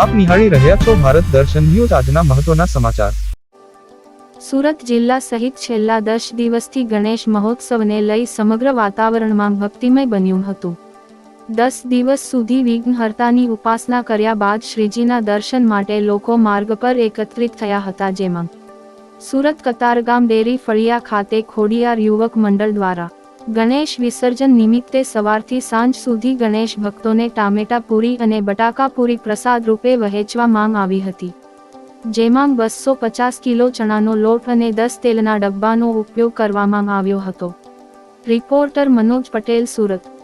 આપ નિહાળી રહ્યા છો ભારત દર્શન ન્યૂઝ આજના મહત્વના સમાચાર. સુરત જિલ્લા સહિત છેલ્લા દસ દિવસથી ગણેશ મહોત્સવને લઈ સમગ્ર વાતાવરણમાં ભક્તિમય બન્યું હતું. દસ દિવસ સુધી વિઘ્નહર્તાની ઉપાસના કર્યા બાદ શ્રીજીના દર્શન માટે લોકો માર્ગ પર એકત્રિત થયા હતા જેમાં સુરત કતારગામ ડેરી ફળિયા ખાતે ખોડિયાર યુવક મંડળ દ્વારા ગણેશ વિસર્જન નિમિત્તે સવારથી સાંજ સુધી ગણેશ ભક્તોને ટામેટા પૂરી અને બટાકા પૂરી પ્રસાદ રૂપે વહેંચવામાં આવી હતી. જેમાં બસો પચાસ કિલો ચણાનો લોટ અને દસ તેલના ડબ્બાનો ઉપયોગ કરવામાં આવ્યો હતો. રિપોર્ટર મનોજ પટેલ, સુરત.